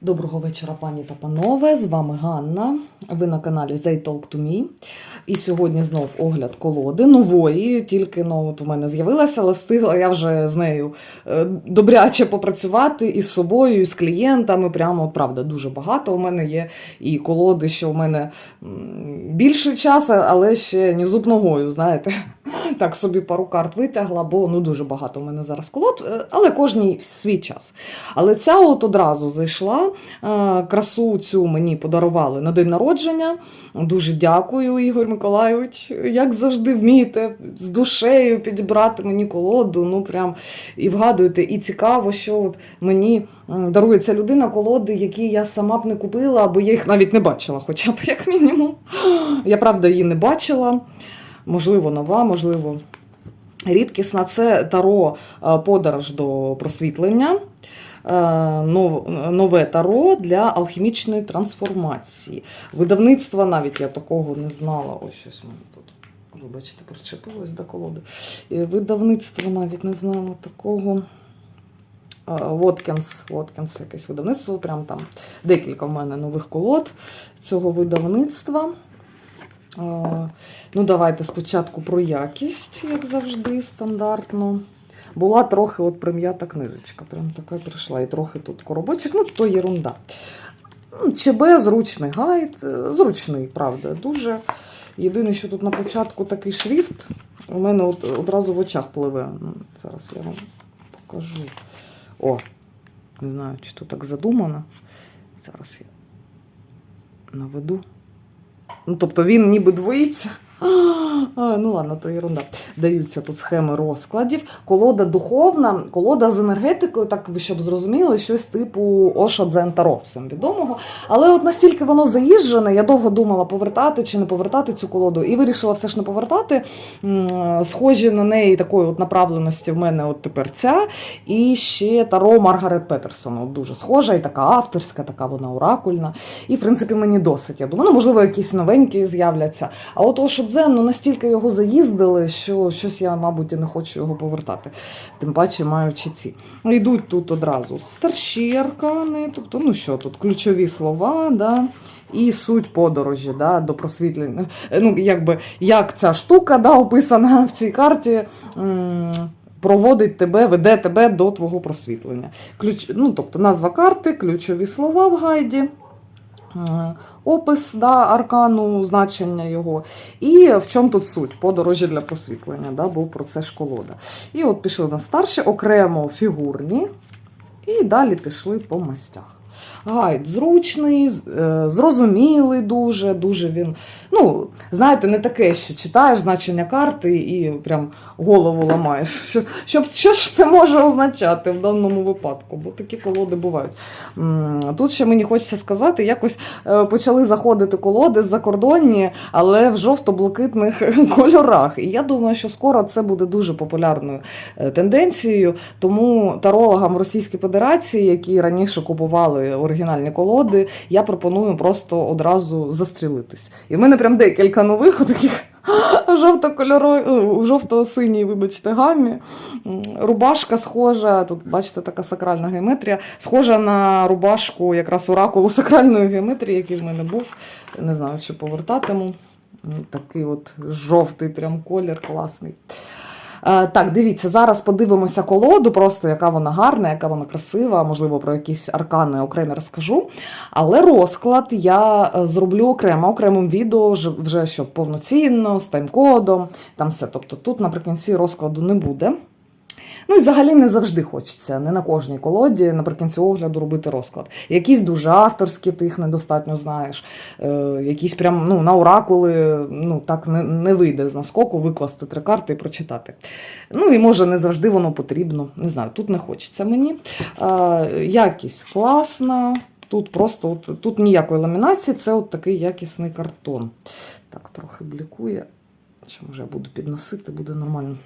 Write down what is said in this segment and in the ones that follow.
Доброго вечора, пані та панове. З вами Ганна. Ви на каналі They Talk to Me. І сьогодні знов огляд колоди нової. Тільки ну, от у мене з'явилася, але встигла я вже з нею е, добряче попрацювати і з собою, і з клієнтами. Прямо правда дуже багато. У мене є і колоди, що у мене більше часу, але ще ні зуб ногою, знаєте. Так собі пару карт витягла, бо ну дуже багато у мене зараз колод, е, але кожній свій час. Але ця от одразу зайшла. Е, Красу цю мені подарували на день народження. Дуже дякую, Ігор Миколайович. Як завжди вмієте з душею підібрати мені колоду. Ну прям і вгадуєте. І цікаво, що от мені м, дарує ця людина колоди, які я сама б не купила, або я їх навіть не бачила, хоча б як мінімум. Я правда її не бачила. Можливо, нова, можливо, рідкісна. Це таро е, подорож до просвітлення. Е, нов- Нове таро для алхімічної трансформації. Видавництва навіть я такого не знала. Ось щось мене тут. Вибачте, причепилось до колоди. Е, Видавництва навіть не знала такого. Воткінс, Воткінс якесь видавництво. Прям там декілька в мене нових колод цього видавництва. Е, Ну, давайте спочатку про якість, як завжди, стандартно. Була трохи от прим'ята книжечка. Прям така прийшла. І трохи тут коробочок, ну то єрунда. ЧБ, зручний гайд, е, зручний, правда, дуже. Єдине, що тут на початку такий шрифт, у мене от одразу в очах пливе. Ну, Зараз я вам покажу. О, не знаю, чи то так задумано. Зараз я наведу. Ну, тобто він ніби двоїться. Ну ладно, то ерунда. Даються тут схеми розкладів. Колода духовна, колода з енергетикою, так ви щоб зрозуміли, щось типу Оша Дзен Таро, всім відомого. Але от настільки воно заїжджене, я довго думала, повертати чи не повертати цю колоду, і вирішила все ж не повертати. Схожі на неї такої от направленості в мене от тепер ця. І ще Таро Маргарет Петерсон. От дуже схожа, і така авторська, така вона оракульна. І, в принципі, мені досить. Я думаю, ну, можливо, якісь новенькі з'являться. А от Ошодзен, ну настільки його заїздили, що щось я, мабуть, і не хочу його повертати. Тим паче маючи ці. Йдуть тут одразу старші аркани, тобто, ну що тут, ключові слова, да. І суть подорожі да, до просвітлення. Ну, якби як ця штука да, описана в цій карті. Проводить тебе, веде тебе до твого просвітлення. Ключ, ну, тобто назва карти, ключові слова в гайді, опис да, аркану, значення його. І в чому тут суть? Подорожі для просвітлення, да, бо про це ж колода. І от пішли на старші, окремо фігурні, і далі пішли по мастях. Гайд зручний, е, зрозумілий дуже, дуже він. Ну, знаєте, не таке, що читаєш значення карти і прям голову ламаєш. Що, що, що ж це може означати в даному випадку? Бо такі колоди бувають. Тут ще мені хочеться сказати, якось е, почали заходити колоди закордонні, але в жовто-блакитних кольорах. І я думаю, що скоро це буде дуже популярною е, тенденцією. Тому тарологам в Російській Федерації, які раніше купували оригінальні колоди, я пропоную просто одразу застрілитись. І в мене прям декілька нових таких. Жовто-кольорові, жовто-синій, вибачте, гамі. Рубашка схожа, тут, бачите, така сакральна геометрія, схожа на рубашку якраз оракулу сакральної геометрії, який в мене був. Не знаю, чи повертатиму. Такий от жовтий прям колір класний. Е, Так, дивіться, зараз подивимося колоду, просто яка вона гарна, яка вона красива, можливо, про якісь аркани окремі розкажу. Але розклад я е, зроблю окремо, окремим відео, вже- щоб повноцінно, з тайм-кодом, там все. Тобто тут наприкінці розкладу не буде. Ну і взагалі не завжди хочеться, не на кожній колоді наприкінці огляду робити розклад. Якісь дуже авторські, ти їх недостатньо знаєш. Е, якісь прям ну, на оракули ну, так не, не вийде з наскоку викласти три карти і прочитати. Ну і може не завжди воно потрібно. Не знаю, тут не хочеться мені. Е, якість класна. Тут просто от, тут ніякої ламінації, це от такий якісний картон. Так, трохи блікує. Чи може я буду підносити, буде нормально.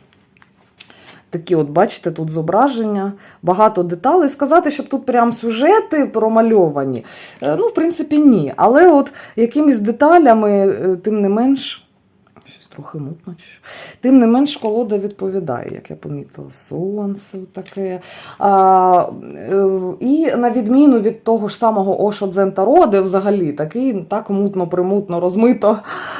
Такі, от, бачите, тут зображення, багато деталей. Сказати, щоб тут прям сюжети промальовані. е, Ну, в принципі, ні. Але от якимись деталями, е, тим не менш, трохи мутно. Тим не менш, колода відповідає, як я помітила, сонце таке. А, е, і на відміну від того ж самого Ошо Дзен Таро, взагалі такий так мутно-примутно, розмито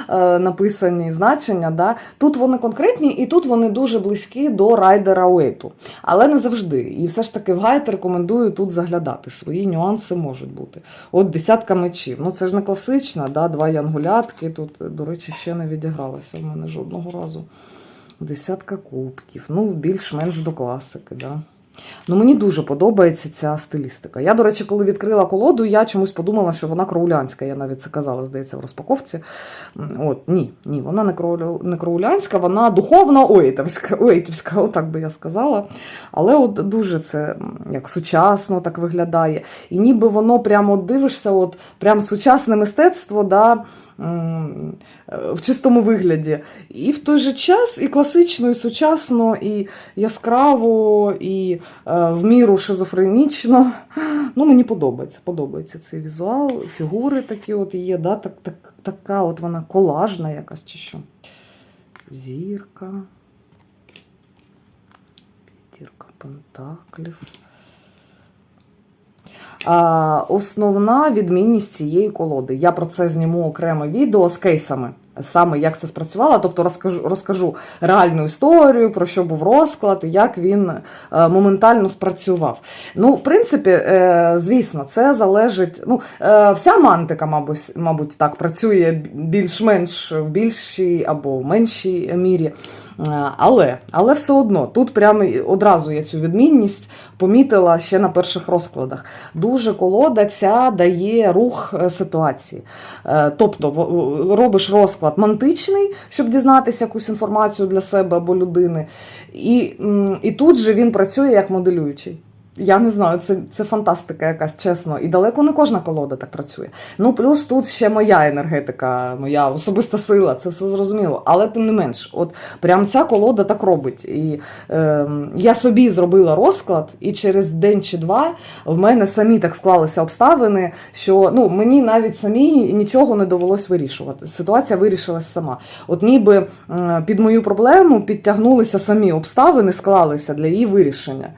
е, написані значення. Да? Тут вони конкретні, і тут вони дуже близькі до райдера Уейту. Але не завжди. І все ж таки в гайд рекомендую тут заглядати. Свої нюанси можуть бути. От десятка мечів. Ну це ж не класична, да? два янгулятки. Тут, до речі, ще не відігралася в мене жодного разу. Десятка кубків. Ну, більш-менш до класики. Да? Ну, мені дуже подобається ця стилістика. Я, до речі, коли відкрила колоду, я чомусь подумала, що вона кроулянська. Я навіть це казала, здається, в розпаковці. От, ні, ні, вона не, кроулю, не кроулянська, вона духовно ойтівська, ойтівська, отак би я сказала. Але от дуже це як сучасно так виглядає. І ніби воно прямо дивишся, от прям сучасне мистецтво, да, в чистому вигляді. І в той же час і класично, і сучасно, і яскраво, і е, в міру шизофренічно. Ну, мені подобається. Подобається цей візуал, фігури такі от є, да, так, так, така от вона колажна якась чи що. Зірка. П'ятірка пентаклів. Основна відмінність цієї колоди. Я про це зніму окреме відео з кейсами. Саме як це спрацювало, тобто розкажу, розкажу реальну історію, про що був розклад, як він е, моментально спрацював. Ну, в принципі, е, звісно, це залежить. Ну, е, вся мантика, мабуть, мабуть, так працює більш-менш в більшій або в меншій мірі. Е, Але, але все одно, тут прямо одразу я цю відмінність помітила ще на перших розкладах. Дуже колода ця дає рух е, ситуації. Е, Тобто робиш розклад мантичний, щоб дізнатися якусь інформацію для себе або людини. І, і тут же він працює як моделюючий. Я не знаю, це, це фантастика якась, чесно. І далеко не кожна колода так працює. Ну, плюс тут ще моя енергетика, моя особиста сила, це все зрозуміло. Але тим не менш, от прям ця колода так робить. І е, я собі зробила розклад, і через день чи два в мене самі так склалися обставини, що ну, мені навіть самі нічого не довелось вирішувати. Ситуація вирішилась сама. От ніби е, під мою проблему підтягнулися самі обставини, склалися для її вирішення.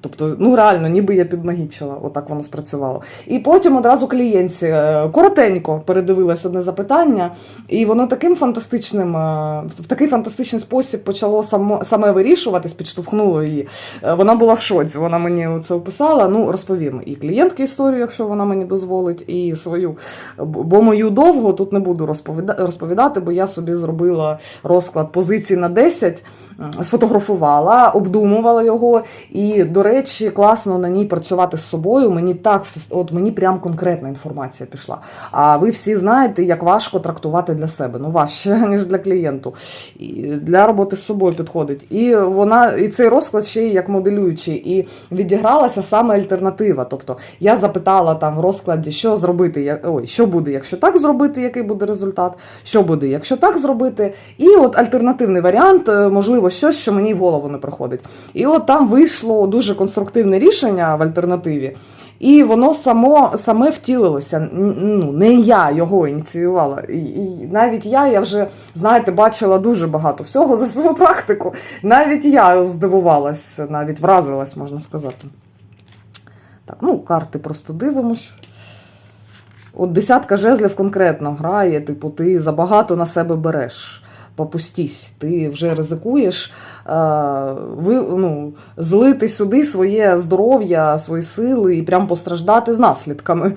Тобто, ну реально, ніби я підмагічила, отак воно спрацювало. І потім одразу клієнтці е, коротенько передивилась одне запитання, і воно таким фантастичним, е, в такий фантастичний спосіб почало само, саме вирішуватись, підштовхнуло її. Е, Вона була в шоці. Вона мені це описала. Ну, розповім і клієнтки історію, якщо вона мені дозволить, і свою. Бо мою довго тут не буду розповідати, бо я собі зробила розклад позицій на 10, сфотографувала, обдумувала його. І, до речі, класно на ній працювати з собою. Мені так от мені прям конкретна інформація пішла. А ви всі знаєте, як важко трактувати для себе. Ну, важче, ніж для клієнту. І для роботи з собою підходить. І вона, і цей розклад ще як моделюючий. І відігралася саме альтернатива. Тобто я запитала там в розкладі, що зробити, як- ой, що буде, якщо так зробити, який буде результат, що буде, якщо так зробити. І от альтернативний варіант, е, можливо, щось, що мені в голову не приходить. І от там вийшло дуже конструктивне рішення в альтернативі. І воно само саме втілилося. Ну, не я його ініціювала. І, і навіть я, я вже, знаєте, бачила дуже багато всього за свою практику. Навіть я здивувалась, навіть вразилась, можна сказати. Так, ну, карти просто дивимось. От десятка жезлів конкретно грає, типу, ти забагато на себе береш. Попустісь, ти вже ризикуєш е, ви, ну, злити сюди своє здоров'я, свої сили і прям постраждати з наслідками.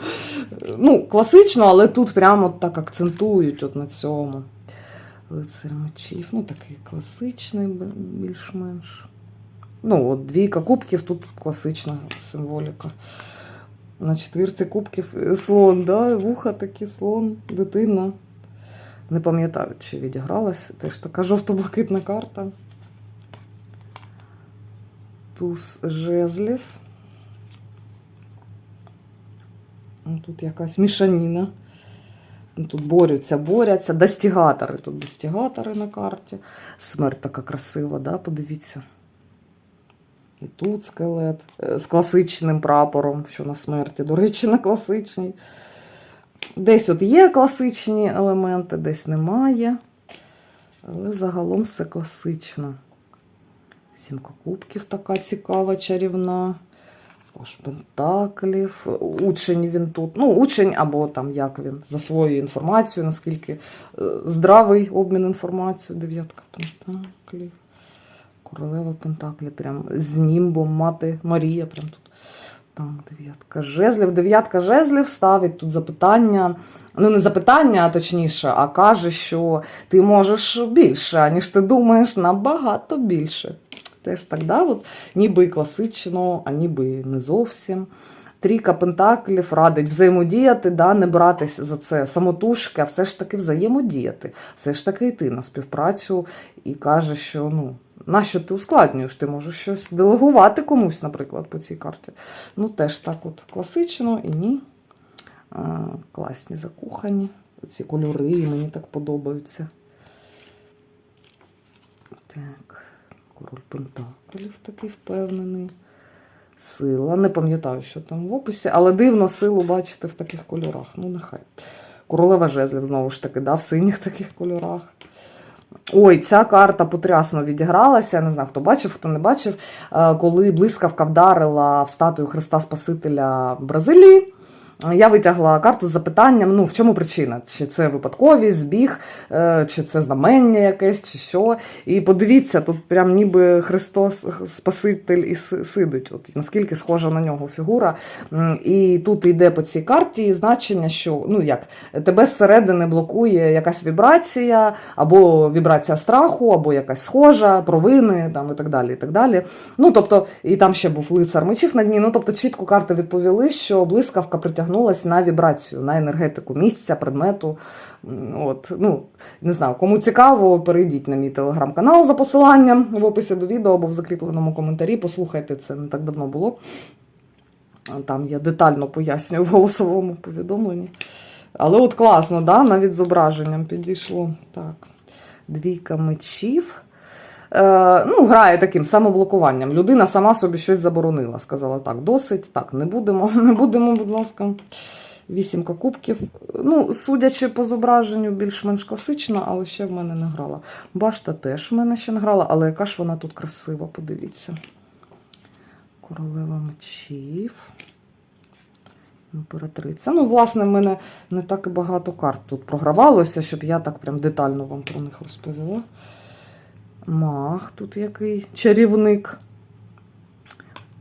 Ну, класично, але тут прямо так акцентують от на цьому. Лицар мечів, ну такий класичний більш-менш. Ну, от двійка кубків, тут класична символіка. На четвірці кубків е, слон, да? вуха такі, слон, дитина. Не пам'ятаю, чи відігралась. Теж така жовто-блакитна карта. Туз жезлів. Ну, Тут якась мішаніна. Ну, Тут борються, борються. Достігатори. Тут достігатори на карті. Смерть така красива, да? подивіться. І тут скелет е, з класичним прапором, що на смерті. До речі, на класичній. Десь от є класичні елементи, десь немає. Але загалом все класично. Сімка кубків така цікава, чарівна. Пентаклів. Учень він тут. Ну, учень або там як він засвоює інформацію, наскільки е, здравий обмін інформацією. Дев'ятка Пентаклів. Королева Пентаклів. Прям з німбом мати Марія. Прям тут. Так, дев'ятка жезлів. Дев'ятка жезлів ставить тут запитання. Ну, не запитання, а точніше, а каже, що ти можеш більше, ніж ти думаєш, набагато більше. Теж так, да? От, ніби класично, а ніби не зовсім. Трійка пентаклів радить взаємодіяти, да, не братись за це самотужки, а все ж таки взаємодіяти, все ж таки йти на співпрацю і каже, що ну, нащо ти ускладнюєш? Ти можеш щось делегувати комусь, наприклад, по цій карті. Ну, теж так от класично і ні. А, класні закохані. Ці кольори мені так подобаються. Так, король Пентаклів такий впевнений. Сила. Не пам'ятаю, що там в описі, але дивно силу бачити в таких кольорах. Ну, нехай. Королева жезлів, знову ж таки, да, в синіх таких кольорах. Ой, ця карта потрясно відігралася. Не знаю, хто бачив, хто не бачив. Е, Коли блискавка вдарила в статую Христа Спасителя Бразилії. Я витягла карту з запитанням: ну в чому причина? Чи це випадковість, збіг, е, чи це знамення якесь, чи що. І подивіться, тут прям ніби Христос Спаситель і сидить. От наскільки схожа на нього фігура. І тут йде по цій карті значення, що ну як тебе зсередини блокує якась вібрація, або вібрація страху, або якась схожа, провини там і так далі. І так далі. Ну тобто, і там ще був лицар мечів на дні. Ну тобто, чітко карти відповіли, що блискавка притягнулась на вібрацію, на енергетику місця, предмету. От, ну, не знаю, кому цікаво, перейдіть на мій телеграм-канал за посиланням в описі до відео або в закріпленому коментарі. Послухайте, це не так давно було. Там я детально пояснюю в голосовому повідомленні. Але от класно, да? навіть зображенням підійшло. Так, двійка мечів. Е, ну, грає таким самоблокуванням. Людина сама собі щось заборонила. Сказала так, досить, так, не будемо, не будемо, будь ласка. Вісімка кубків. Ну, судячи по зображенню, більш-менш класична, але ще в мене не грала. Башта теж в мене ще не грала, але яка ж вона тут красива, подивіться. Королева мечів. Імператриця. Ну, власне, в мене не так і багато карт тут програвалося, щоб я так прям детально вам про них розповіла. Мах тут який чарівник.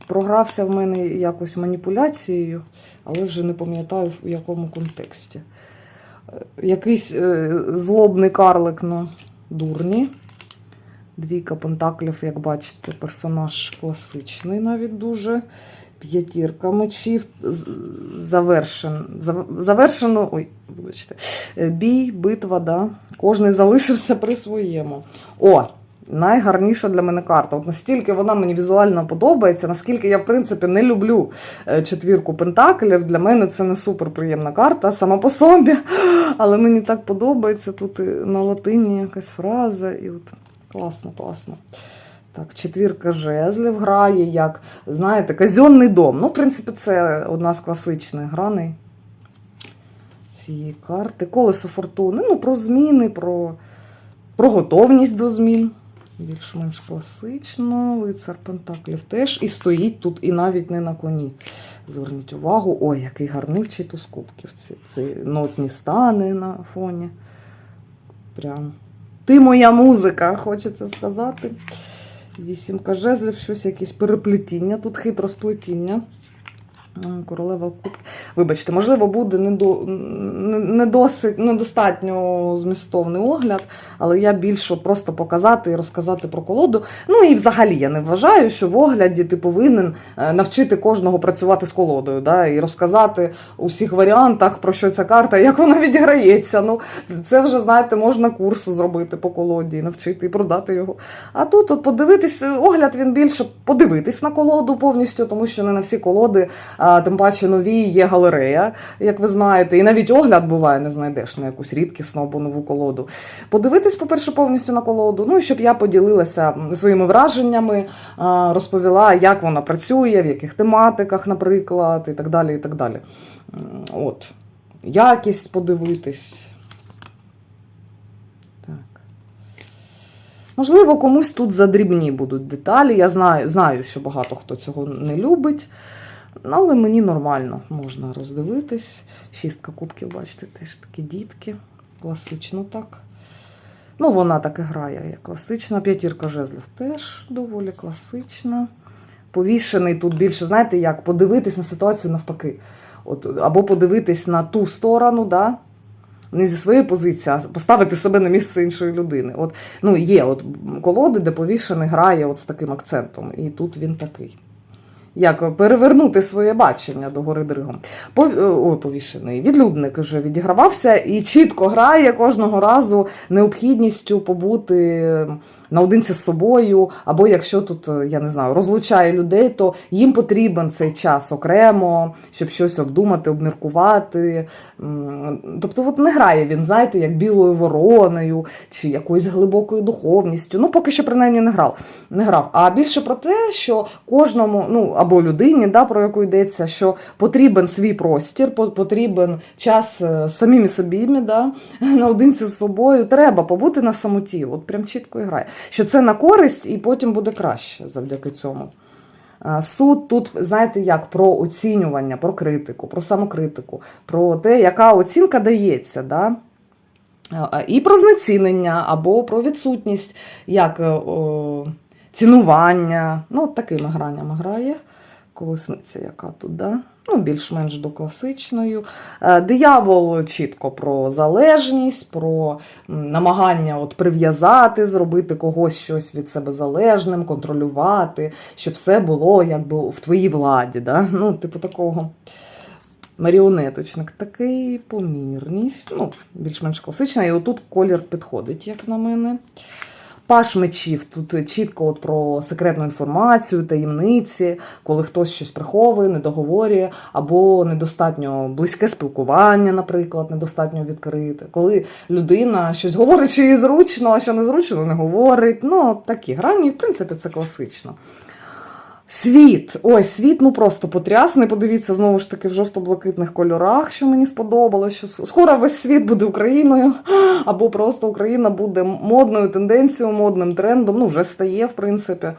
Програвся в мене якось маніпуляцією, але вже не пам'ятаю в якому контексті. Е, Якийсь е, злобний карлик на дурні. Двійка пентаклів, як бачите, персонаж класичний, навіть дуже. П'ятірка мечів. Завершен, зав- завершено. Ой, вибачте. Е, Бій, битва, да. Кожний залишився при своєму. О! Найгарніша для мене карта. От настільки вона мені візуально подобається, наскільки я, в принципі, не люблю е, четвірку пентаклів. Для мене це не суперприємна карта сама по собі. Але мені так подобається. Тут і на латині якась фраза, і от класно, класно. Так, четвірка жезлів грає як, знаєте, казенний дом. Ну, в принципі, це одна з класичних граней цієї карти. Колесо фортуни. Ну, про зміни, про, про готовність до змін. Більш-менш класично. Лицар Пентаклів теж. І стоїть тут, і навіть не на коні. Зверніть увагу, ой, який гарнючий туз кубків. Ці, ці нотні стани на фоні. Прям. Ти моя музика, хочеться сказати. Вісімка жезлів, щось якесь переплетіння, тут хитросплетіння. М, Королева кубки. Вибачте, можливо, буде не, до, не, не досить, недостатньо змістовний огляд, але я більше просто показати і розказати про колоду. Ну і взагалі я не вважаю, що в огляді ти повинен е, навчити кожного працювати з колодою, да, і розказати у всіх варіантах, про що ця карта, як вона відіграється. Ну, це вже, знаєте, можна курс зробити по колоді, навчити і продати його. А тут от подивитись, огляд він більше подивитись на колоду повністю, тому що не на всі колоди, тим паче нові є галерея, як ви знаєте, і навіть огляд буває, не знайдеш на якусь рідкісну або нову колоду. Подивитись, по-перше, повністю на колоду, ну і щоб я поділилася своїми враженнями, розповіла, як вона працює, в яких тематиках, наприклад, і так далі. і так далі. От. Якість подивитись. Можливо, комусь тут задрібні будуть деталі. Я знаю, знаю, що багато хто цього не любить. Але мені нормально можна роздивитись. Шістка кубків, бачите, теж такі дітки. Класично так. Ну, вона так і грає, як класична. П'ятірка жезлів теж доволі класична. Повішений тут більше, знаєте, як подивитись на ситуацію навпаки. От, або подивитись на ту сторону, да? не зі своєї позиції, а поставити себе на місце іншої людини. От, ну, є от колоди, де повішений грає от з таким акцентом, і тут він такий. Як перевернути своє бачення до гори Дригом. По, о, повішений відлюдник вже відігравався і чітко грає кожного разу необхідністю побути наодинці з собою, або якщо тут, я не знаю, розлучає людей, то їм потрібен цей час окремо, щоб щось обдумати, обміркувати. Тобто, от не грає він, знаєте, як білою вороною чи якоюсь глибокою духовністю. Ну, поки що принаймні не грав. Не грав. А більше про те, що кожному, ну або людині, да, про яку йдеться, що потрібен свій простір, потрібен час е, самим собі, да, наодинці з собою. Треба побути на самоті. От прям чітко і грає. Що це на користь, і потім буде краще завдяки цьому. Суд тут, знаєте, як про оцінювання, про критику, про самокритику, про те, яка оцінка дається. Да? І про знецінення або про відсутність як е, о, цінування. Ну, такими гранями грає. Колесниця, яка тут, да? ну, більш-менш до класичної. Е, Диявол чітко про залежність, про намагання от прив'язати, зробити когось щось від себе залежним, контролювати, щоб все було якби в твоїй владі. Да? Ну, типу такого. Маріонеточник такий, помірність, ну, більш-менш класична, і отут колір підходить, як на мене. Паш мечів тут чітко от про секретну інформацію, таємниці, коли хтось щось приховує, не договорює, або недостатньо близьке спілкування, наприклад, недостатньо відкрите. Коли людина щось говорить, що їй зручно, а що незручно, не говорить. Ну, такі грані, в принципі, це класично. Світ. Ой, світ ну просто потрясний. Подивіться знову ж таки в жовто-блакитних кольорах, що мені сподобалося. Що скоро весь світ буде Україною, або просто Україна буде модною тенденцією, модним трендом. Ну, вже стає, в принципі.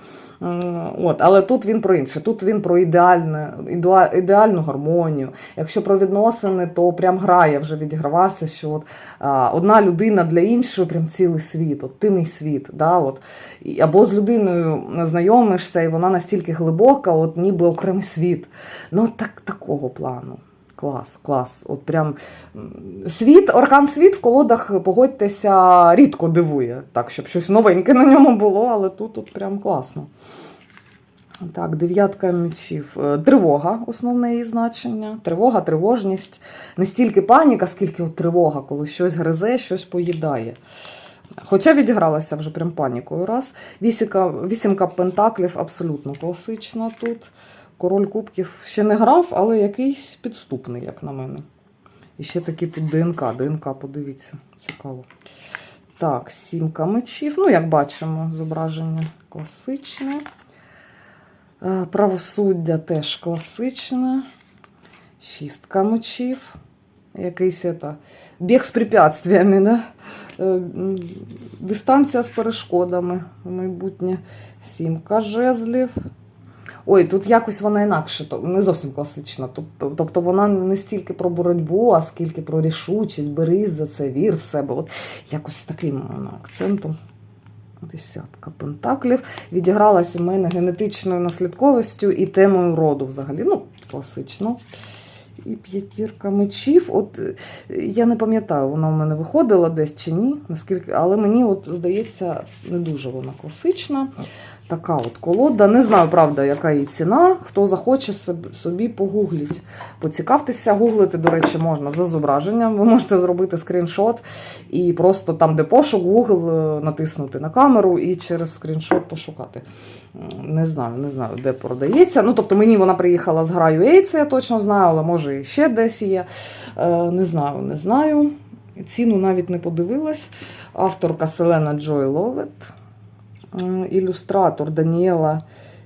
От, але тут він про інше. Тут він про ідеальне, ідеа- ідеальну гармонію. Якщо про відносини, то прям грає вже відігравався, що от, а, одна людина для іншої прям цілий світ, от ти мій світ. Да, от. Або з людиною знайомишся, і вона настільки глибока, от ніби окремий світ. Ну, так, такого плану. Клас, клас. От прям світ, оркан світ в колодах, погодьтеся, рідко дивує. Так, щоб щось новеньке на ньому було, але тут от прям класно. Так, дев'ятка мечів. Е, Тривога, основне її значення. Тривога, тривожність. Не стільки паніка, скільки от тривога, коли щось гризе, щось поїдає. Хоча відігралася вже прям панікою раз. Вісіка, вісімка пентаклів абсолютно класична тут. Король кубків ще не грав, але якийсь підступний, як на мене. І ще такі тут ДНК. ДНК, подивіться, цікаво. Так, сімка мечів. Ну, як бачимо, зображення класичне. Е, Правосуддя теж класичне. Шістка мечів. Якийсь это, біг з препятствиями, да? Е, дистанція з перешкодами майбутнє. Сімка жезлів. Ой, тут якось вона інакше, не зовсім класична. Тобто, вона не стільки про боротьбу, а скільки про рішучість, берись за це, вір в себе. От якось з таким акцентом. Десятка пентаклів. Відігралася в мене генетичною наслідковістю і темою роду взагалі. Ну, класично. І п'ятірка мечів. От е, я не пам'ятаю, вона в мене виходила десь чи ні, наскільки, але мені от здається, не дуже вона класична. Така от колода. Не знаю, правда, яка її ціна. Хто захоче собі погугліть. Поцікавтеся, гуглити, до речі, можна за зображенням. Ви можете зробити скріншот і просто там, де пошук, Google е, натиснути на камеру і через скріншот пошукати. Не знаю, не знаю, де продається. Ну, тобто мені вона приїхала з граю Ей, це я точно знаю, але може і ще десь є. Е, Не знаю, не знаю. Ціну навіть не подивилась. Авторка Селена Джой Ловет, ілюстратор Даніела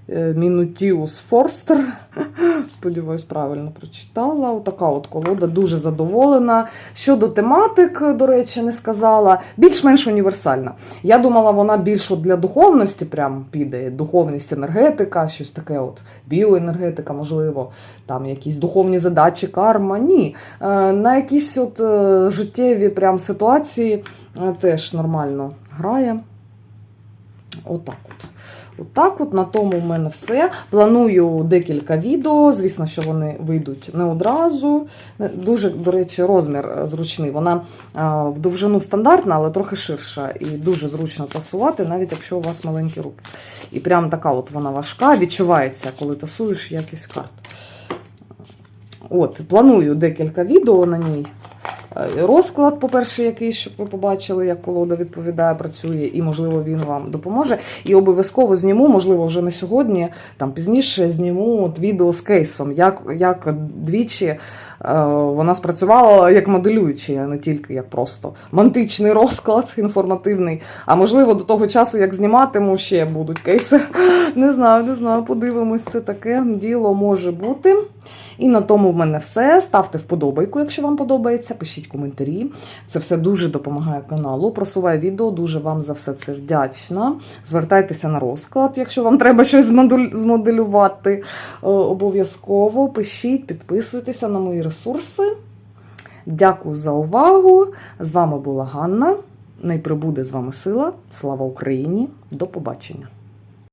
е, Мінутіус Форстер. Сподіваюсь, правильно прочитала. Отака от колода, дуже задоволена. Щодо тематик, до речі, не сказала. Більш-менш універсальна. Я думала, вона більш для духовності прям піде. Духовність, енергетика, щось таке, от біоенергетика, можливо, там якісь духовні задачі, карма. Ні. Е, На якісь от е, життєві прям ситуації е, теж нормально грає. Отак от. Отак от на тому в мене все. Планую декілька відео. Звісно, що вони вийдуть не одразу. Дуже, до речі, розмір е, зручний. Вона в довжину стандартна, але трохи ширша. І дуже зручно тасувати, навіть якщо у вас маленькі руки. І прям така от вона важка, відчувається, коли тасуєш якість карт. От, планую декілька відео на ній. Е, Розклад, по-перше, який, щоб ви побачили, як колода відповідає, працює, і, можливо, він вам допоможе. І обов'язково зніму, можливо, вже не сьогодні, там пізніше зніму от відео з кейсом, як, як двічі вона спрацювала як моделюючий, а не тільки як просто мантичний розклад інформативний. А можливо, до того часу, як зніматиму, ще будуть кейси. Не знаю, не знаю, подивимось, це таке діло може бути. І на тому в мене все. Ставте вподобайку, якщо вам подобається. Пишіть коментарі. Це все дуже допомагає каналу. Просуває відео. Дуже вам за все це вдячна. Звертайтеся на розклад, якщо вам треба щось змоделювати. Е, Обов'язково пишіть, підписуйтеся на мої ресурси. Дякую за увагу. З вами була Ганна. Найприбуде з вами сила. Слава Україні! До побачення!